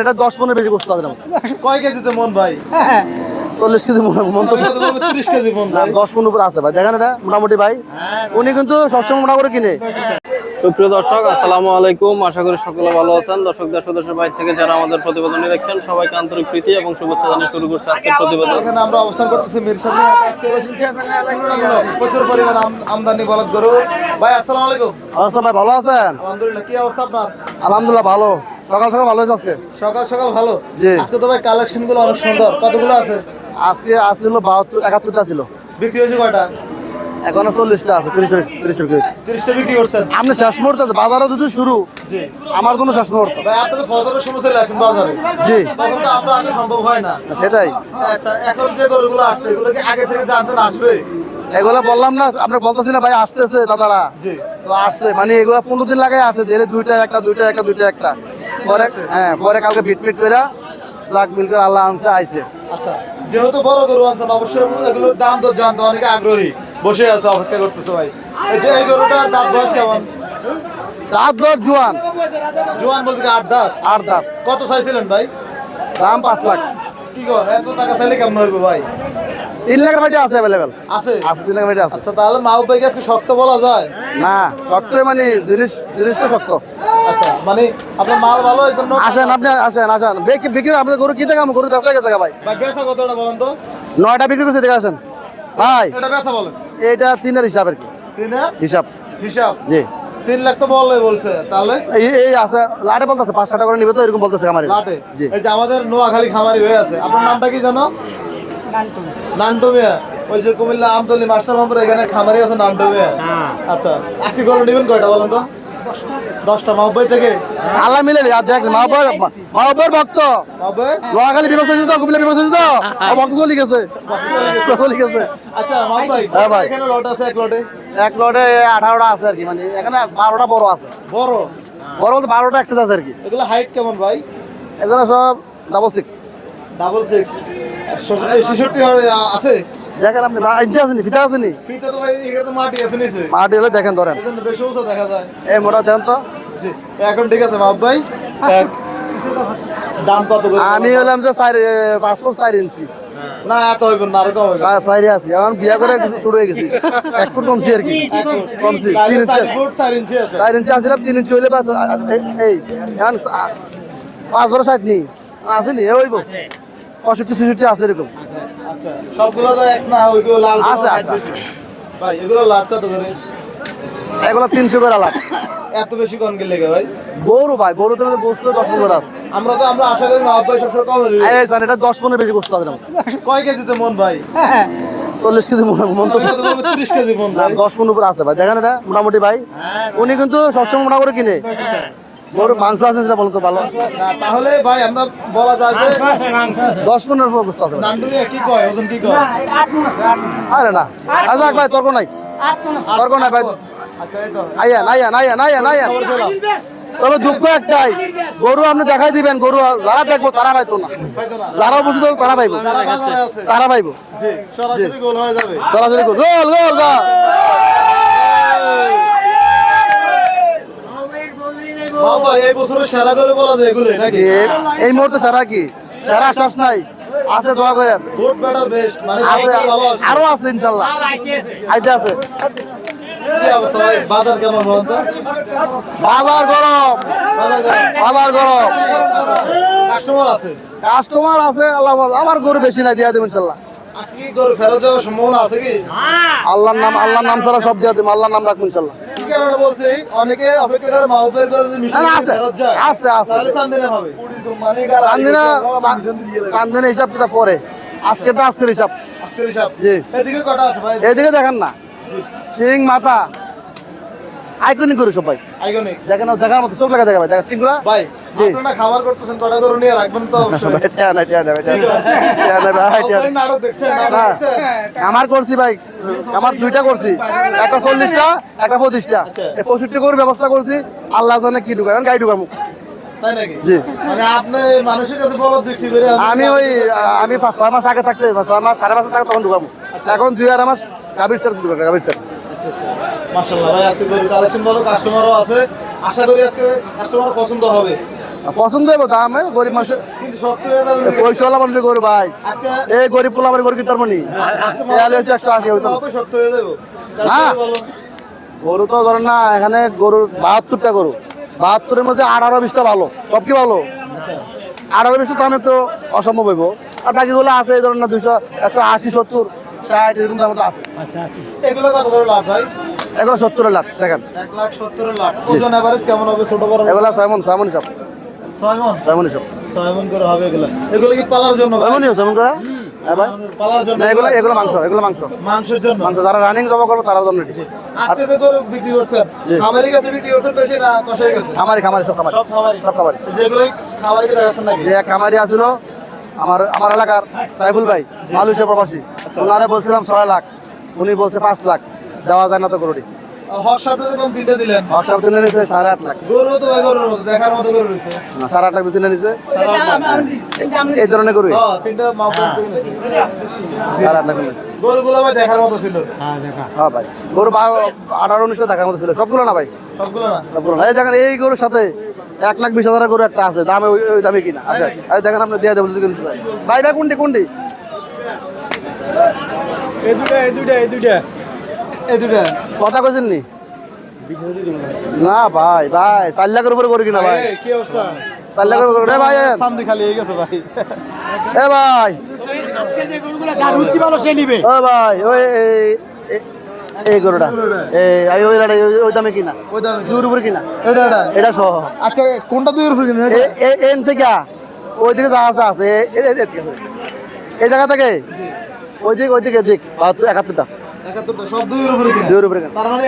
এটা দশ পনেরো বেশি গোস্ত আছে কয় কেজিতে মন ভাই? চল্লিশ কেজি মন মন তো তিরিশ কেজি মন দশ উপরে আছে ভাই। দেখেন এটা মোটামুটি ভাই। উনি কিন্তু সবসময় মোটা করে কিনে। সুপ্রিয় দর্শক আসসালামু আলাইকুম। আশা করি সকলে ভালো আছেন। দর্শক দেশ ও দেশের থেকে যারা আমাদের প্রতিবেদনে দেখছেন সবাইকে আন্তরিক প্রীতি এবং শুভেচ্ছা জানিয়ে শুরু করছে আজকের প্রতিবেদন। এখানে আমরা অবস্থান করতেছি মিরসাদ প্রচুর পরিমাণ আমদানি বলদ গরু। ভাই আসসালামু আলাইকুম। আসসালাম ভাই ভালো আছেন? আলহামদুলিল্লাহ কি অবস্থা আপনার? আলহামদুলিল্লাহ ভালো। সকাল সকাল ভালো হয়েছে আজকে? সকাল সকাল ভালো। জি। আজকে তো ভাই কালেকশনগুলো অনেক সুন্দর। কতগুলো আছে? আজকে আসছিল বাহাত্তর একাত্তরটা ছিল বিক্রি হয়েছে কয়টা? এখনও চল্লিশটা আছে তিরিশটা তিরিশটা বিক্রি হয়েছে। তিরিশটা বিক্রি করছেন? আপনি শেষ মুহূর্তে আছে, বাজারে যদি শুরু জি। আমার জন্য শেষ মুহূর্ত। ভাই আপনি তো ফজরের সময় চলে আসেন বাজারে। জি। তখন তো আপনার আসা সম্ভব হয় না। সেটাই। আচ্ছা এখন যে গরুগুলো আসছে এগুলো কি আগে থেকে জানতেন আসবে? এগুলা বললাম না আমরা বলতেছি না ভাই আসতেছে দাদারা। জি। তো আসছে মানে এগুলা পনেরো দিন লাগাই আছে দিলে দুইটা একটা দুইটা একটা দুইটা একটা। পরে হ্যাঁ পরে কাউকে বিট পিট করে জাক বিল করে আল্লাহ আনছে আইছে। আচ্ছা যেহেতু বড় গরু আনছেন অবশ্যই এগুলোর দাম তো জানতে অনেকে আগ্রহী। বসে আছে অপেক্ষা করতেছে ভাই। এই যে এই গরুটার দাঁত বয়স কেমন? রাত ভর জোয়ান। জোয়ান বলতে আট দাঁত? আট দাঁত। কত চাইছিলেন ভাই? দাম পাঁচ লাখ। কি কর এত টাকা চাইলে কেমন হইবে ভাই? তিন লাখের বাড়ি আছে অ্যাভেলেবেল আছে? আছে তিন লাখের বাড়ি আছে। আচ্ছা তাহলে মা আজকে শক্ত বলা যায়? না শক্ত মানে জিনিস জিনিসটা শক্ত। আচ্ছা মানে আপনার মাল ভালো এই জন্য আসেন আপনি আসেন আসেন। বিক্রি বিক্রি আপনাদের গরু কি দেখা গরু ব্যস্ত গেছে ভাই। ভাই বেচা কতটা বলেন তো? নয়টা বিক্রি করছে দেখে আসেন। ভাই এটা বেচা বলেন। এইটা তিনের হিসাব আর কি। তিনের? হিসাব। হিসাব? জি। তিন লাখ তো বললে বলছে তাহলে? এই আছে লাটে বলতেছে পাঁচ টাকা করে নিবে তো এরকম বলতেছে আমার লাটে? জি। এই যে আমাদের নোয়াখালী খামারি হয়ে আছে। আপনার নামটা কি জানো? নান্টু মিয়া ওই যে কুমিল্লা আমতলি মাস্টার মামপুর এখানে খামারি আছে নান্টু মিয়া আচ্ছা আশি গরু নেবেন কয়টা বলেন তো? দশটা মাহবাই থেকে? আল্লাহ মিলে দেখ মাহবর মাহবর ভক্ত। মাহবাই বিভাগ তো কুমিল্লা বিভাগ তো। ভক্ত চলে গেছে। চলে গেছে। আচ্ছা মাহবাই হ্যাঁ ভাই। এখানে লট আছে এক লটে এক লটে আঠারোটা আছে আর কি মানে এখানে বারোটা বড় আছে। বড়? বড় বলতে বারোটা এক্সেস আছে আর কি। এগুলো হাইট কেমন ভাই? এগুলো সব ডাবল সিক্স ডাবল সিক্স ছেষট্টি আছে? দেখেন আপনি ইঞ্চি আছে নি? ফিতা আছে নি? তো ভাই এখানে তো মাটি আছে নিচে। মাটি হলে দেখেন ধরেন। এজন্য বেশি উঁচু দেখা যায়। এই মোটা দেখেন তো। জি এখন ঠিক আছে ভাই। এক- দাম কত আমি হলাম যে চার এ, পাঁচ ফুট চার ইঞ্চি। না এত হইব না আরও কম হইব চাইরে আছি। এখন বিয়া করে কিছু শুরু হয়ে গেছি। এক ফুট কমছি আর কি। কমছি। তিন ইঞ্চি। চার ফুট চার ইঞ্চি আছে। চার ইঞ্চি আসছিলাম তিন ইঞ্চি হইলে এই- এই এখন পাঁচ বড় ষাট নি। আসেনি এ হইব। পঁয়ষট্টি ছেষট্টি আছে এরকম। আচ্ছা সবগুলো তো এক না ওইগুলো লাল আছে, আছে আছে, ভাই এগুলো লাভ কত করে? এগুলো তিনশো করে লাখ এত বেশি কোন গেলে ভাই? গরু ভাই গরু তো গোস্ত দশ পনেরো আছে। আমরা তো আমরা আশা করি মাহব ভাই সবসময় কমে দিবে এই এটা দশ পনেরো বেশি গোস্ত আছে কয় কেজিতে মন ভাই? চল্লিশ কেজি মন মন তো ত্রিশ কেজি মন দশ পনেরো উপরে আছে ভাই। দেখেন এটা মোটামুটি ভাই। উনি কিন্তু সবসময় মোটা করে কিনে। গরু মাংস আছে সেটা বলতো ভালো। তাহলে ভাই আমরা বলা যায় যে দশ পনেরো গোস্ত আছে। কি কয় ওজন কি কয়? আরে না। আচ্ছা ভাই তর্ক নাই। তর্ক নাই ভাই। আচ্ছা এই তো। আইয়ান আইয়ান আইয়ান আইয়ান আইয়ান। তবে দুঃখ একটাই গরু আপনি দেখাই দিবেন গরু যারা দেখব তারা পাইতো না। যারা উপস্থিত আছে তারা পাইবো। তারা পাইবো। জি সরাসরি গোল হয়ে যাবে। সরাসরি গোল গোল গোল গোল বাবা এই বছরের সেরা করে বলা যায় এগুলো নাকি? এই মুহূর্তে সারা কি? সারা শ্বাস নাই। আছে দোয়া করেন। গুড বেটার বেস্ট মানে আছে। আরও আছে ইনশাল্লাহ। আইতে আছে। বাজার কেমন বলুন বাজার গরম। বাজার গরম। কাস্টমার আছে? কাস্টমার আছে আল্লাহ আমার গরু বেশি নাই দিয়া দেব ইনশাল্লাহ। আজকে করে ফেরত যাওয়ার সম্ভাবনা আছে কি? আল্লাহর নাম আল্লাহর নাম ছাড়া সব দিয়া দেব আল্লাহর নাম রাখব ইনশাল্লাহ। কি কারণে বলছি অনেকে অপেক্ষা করে মাহবের করে যদি মিষ্টি না, না, কিনে আছে, আছে, আছে। চান্দিনা হবে। চান্দিনা চান্দিনা হিসাব কিতাব পরে। আজকের হিসাব। আজকের হিসাব। জি। এদিকে কটা আছে ভাই? এইদিকে দেখেন না। সিং মাথা। আইকনিক করে সবাই। আইকনিক। দেখেন দেখার মতো চোখ লাগা দেখা ভাই দেখা সিংগুলা ভাই। আপনারা করতেছেন কটা নিয়ে রাখবেন তো অবশ্যই। ভাই, আমার করছি ভাই। আমার দুইটা করছি। একটা চল্লিশটা একটা পঁচিশটা। আচ্ছা। পঁয়ষট্টি করে ব্যবস্থা করছি। আল্লাহ জানে কি। মানে বিক্রি করে আপনি- আমি ওই আমি ছয় মাস আগে থাকতে ছয় মাস সাড়ে পাঁচ তখন ঢুকামু এখন দুই আর মাস গাভীর স্যার দিতে গাভীর স্যার মাশাআল্লাহ ভাই আজকে কালেকশন বলো কাস্টমারও আছে। আশা করি আজকে কাস্টমার পছন্দ হবে। পছন্দ হইব দাম গরিব মানুষ কিন্তু সত্য পয়সাওয়ালা মানুষের গরু ভাই। এই গরিব পোলাবার গরু কি তার মানে একশো আশি হইতো হয়ে হ্যাঁ। গরু তো ধরেন না এখানে গরুর বাহাত্তরটা গরু। বাহাত্তরের মধ্যে আঠারো বিশটা ভালো। সব কি ভালো? আচ্ছা। আঠারো বিশটা দাম একটু অসম্ভব হইব। আর বাকিগুলো আছে এই ধরেন না দুশো একশো আশি সত্তর ষাট এরকম দাম তো আছে। এগুলো কত করে লাভ ভাই? এগুলো সত্তরের লাখ দেখেন। এক লাখ সত্তরের লাখ ওজন এভারেজ কেমন হবে? ছোট বড় এগুলো ছয় মন ছয় মন হিসাব ছয় মন ছয় মন হিসাব ছয় মন করে হবে এগুলো। এগুলো কি পালার জন্য ভাই? ছয় মন করে? হ্যাঁ পালার জন্য এগুলো এগুলো? মাংস এগুলো মাংস। মাংসের জন্য? মাংস যারা রানিং জমা করব তারা জন্য আজকে যে গরু বিক্রি করছেন জি। খামারি কাছে বিক্রি করছেন বেশি না কষাই কাছে? খামারি খামারি সব খামারি। সব খামারি। সব খামারি। যেগুলো খামারিকে দেখাচ্ছেন নাকি? যে খামারি আসছিল আমার আমার এলাকার সাইফুল ভাই মালয়েশিয়া প্রবাসী। ওনারে বলছিলাম ছয় লাখ উনি বলছে পাঁচ লাখ দেওয়া যায় না তো গরুটি। হক সাপটা কম তিনটে দিলেন। হোয়াটসঅ্যাপ কিনে নিছে সাড়ে আট লাখ। গরু তো ভাই গরুর মতো দেখার মতো গরু রয়েছে না, সাড়ে আট লাখ দিয়ে কিনে নিছে। এই ধরনের গরু হ্যাঁ তিনটা সাড়ে আট লাখ কিনে গরুগুলো ভাই দেখার মতো ছিল। হ্যাঁ ভাই গরু আঠারো উনিশশো দেখার মতো ছিল। সবগুলো না ভাই? সবগুলো না? সবগুলো এই দেখেন এই গরুর সাথে এক লাখ বিশ হাজার গরু একটা আছে। দামে ওই দামে কিনা। আচ্ছা এই দেখেন আপনি দিয়ে দেবো যদি কিনতে চাই। ভাই ভাই কোনটি কোনটি এই দুটা এই দুটা এই দুটা এই দুটা কথা কইছেন নি? না ভাই ভাই চার লাখের উপরে গরু কিনা ভাই। কি অবস্থা? চার লাখের উপরে ভাই সামনে খালি হয়ে গেছে ভাই। এ ভাই। যার রুচি ভালো সে নিবে ও ভাই ওই এই- গরুটা এই ওই গাড়ি ওই- দামে কিনা? ওই দামে দুর উপরে কিনা? এটা এটা। এটা সহ। আচ্ছা কোনটা দুই রুপি কিনে? এন থেকে ওই দিকে যা আছে আছে। এই জায়গা থেকে? ওই দিকে ওই দিকে দিক বাহাত্তর একাত্তরটা। 71টা সব 2 এর উপরে কিনা? 2 এর উপরে কিনা? তার মানে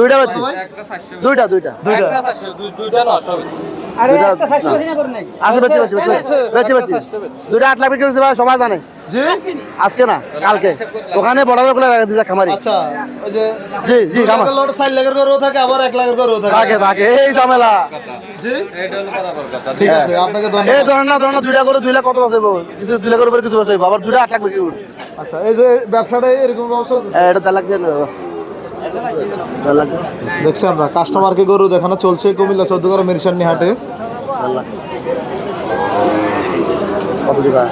দুইটা দুইটা দুইটা। দুইটা? আছে বেচি বেচি বেচি বেচি বেচি আট লাখ বিক্রি করছে ভাই সবাই জানে। জি? আজকে না? কালকে। ওখানে বড় বড় রাখা দিয়েছে খামারি। আচ্ছা জি জি খামার গরু থাকে আবার এক থাকে। থাকে থাকে এই ঝামেলা। জি? ঠিক আছে আপনাকে এই ধন্যবাদ ধরেন না ধরেন না দুইটা করে দুই লাখ কত বসাইব কিছু দুই লাখের উপরে কিছু বসাইব আবার দুইটা আট লাখ বিক্রি করছে। আচ্ছা এই যে ব্যবসাটা এরকম ব্যবসা এটা দেড় লাখ দিয়ে নেব। দেড় লাখ দিয়ে। দেখছি আমরা কাস্টমারকে গরু দেখানো চলছে কুমিল্লা চোদ্দ গ্রাম মিরসান্নি হাটে কত দিবা?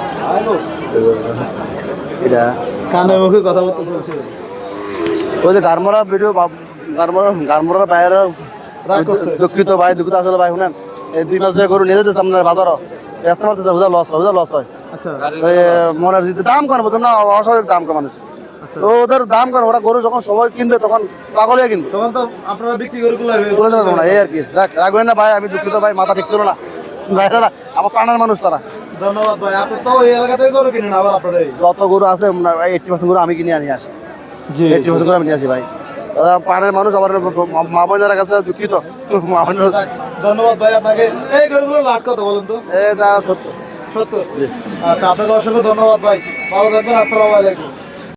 এটা। কানে মুখে কথা বলতে চলছে। ওই যে গারমরা ভিডিও গারমরা গারমরা বাইরে দুঃখিত ভাই দুঃখিত আসলে ভাই শুনেন। এই দুই মাস ধরে গরু নিয়ে যেতেছে আপনার বাজারও। ব্যস্ত মারতেছে বুঝা লস হয় বুঝা লস হয়। আচ্ছা। মনের দাম কম বুঝছেন না অস্বাভাবিক দাম কম মানুষ আচ্ছা তো ওদের দাম কম ওরা গরু যখন সবাই কিনবে তখন পাগল হয়ে কিনবে। তখন তো আপনারা বিক্রি করে তুলে না এই আর কি। দেখ রাখবেন না ভাই আমি দুঃখিত ভাই মাথা ঠিক ছিল না। ভাইরা আমার প্রাণের মানুষ তারা। ধন্যবাদ ভাই আপনি তো এই এলাকা থেকে গরু কিনেন আবার আপনারা যত গরু আছে এইটটি পার্সেন্ট গরু আমি কিনে আনি আসি। জি এইটটি পার্সেন্ট গরু আমি নিয়ে আসি ভাই। প্রাণের মানুষ আমার মা বোনেরা কাছে দুঃখিত। মা বোনের ধন্যবাদ ভাই আপনাকে। এই গরুগুলো লাট কত বলুন তো? এটা সত্তর। আচ্ছা আপনাকে অসংখ্য ধন্যবাদ ভাই। ভালো থাকবেন আসসালামু আলাইকুম।